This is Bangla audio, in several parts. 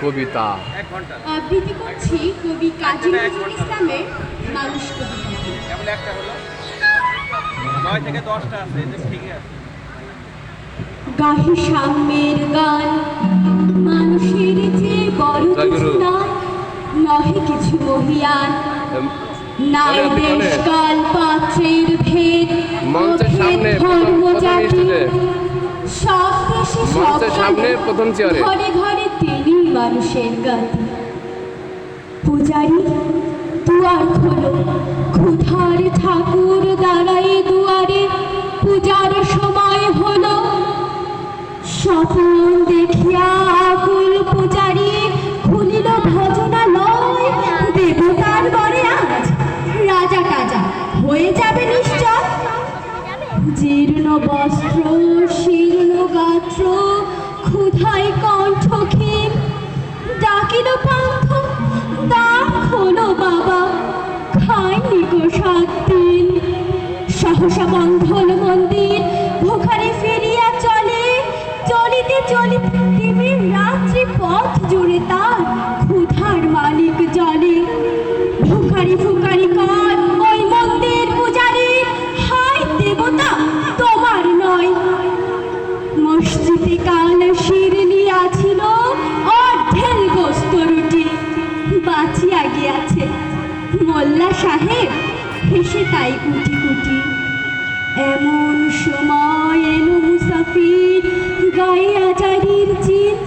কবিতা। এক আবৃত্তি করছি কবি কাজী নজরুল ইসলামের মানুষ কবিতা কেমন একটা হলো? নয় থেকে দশটা আছে যে আছে। গাহি সাম্যের গান মানুষের যে বড় কিছু নহে কিছু মহিয়ান এম, নাই দেশ সামনে প্রথম চেয়ারে। ঘরে ঘরে তিনি মানুষের গাতি। পূজারি দুয়ার খোলো। ক্ষুধার ঠাকুর দাঁড়াই দুয়ারে পূজার সময় হলো। স্বপ্ন দেখিয়া আকুল পূজারি খুলিল ভজনালয়। দেবতার বরে আজ রাজা টাজা হয়ে যাবে নিশ্চয়। জীর্ণ বস্ত্র শীর্ণ গাত্র ডাকিল পান্থ দ্বার বাবা। খায়নি গো সাত দিন। মন্দির, ভোখারে ফিরিয়া চলে। চলিতে চলিতে দেবীর রাত্রি পথ জুড়ে তার মোল্লা সাহেব, হেসে তাই কুটি কুটি। এমন সময় এলো মুসাফির গায়ে আজারির চিত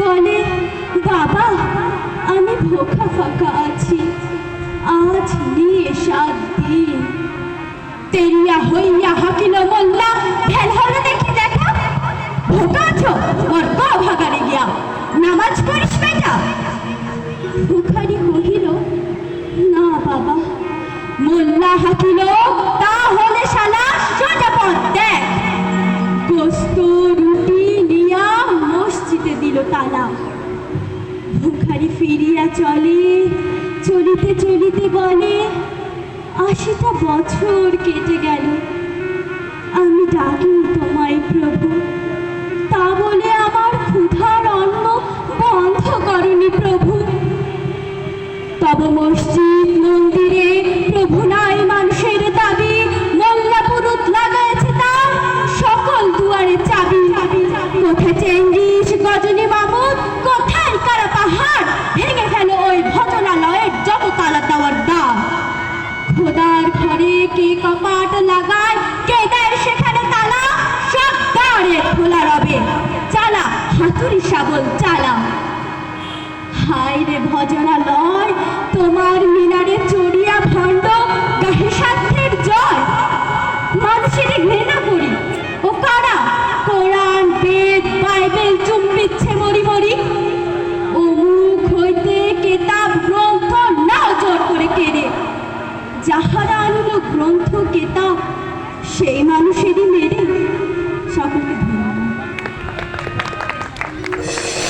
বলে, বাবা, আমি ভোকা ফাঁকা আছি। আজ নিয়ে সাত দিন। তেরিয়া হইয়া হাকিল মোল্লা ফেল হলো দেখি দেখা। ভোকা আছো, ওর ক ভাগারে গিয়া। নামাজ পড়িস বেটা? ভিখারি মোল্লা হাকিল তাহলে শালা সোজা পথ দেখ। গোস্ত, রুটি নিয়া মসজিদে দিল তালা। ভুখারি ফিরিয়া চলে, চলিতে চলিতে বলে, আশিটা বছর কেটে প্রভু মানুষের দাবি মোল্লা পুরুত লাগাইছে সকল দুয়ারে চাবি। কোথায় চেঙ্গিস, গজনী মামুদ? কোথায় কারা পাহাড়? ভেঙে ফেল ওই ভজনালয়ের যত দেওয়ার দাম। খোদার ঘরে কে কপাট লাগায়? কে দেয় সেখানে তালা? সব দ্বারে খোলা রবে। চালা, হাতুড়ি শাবল, চালা। হায় রে ভজনালয়। shame.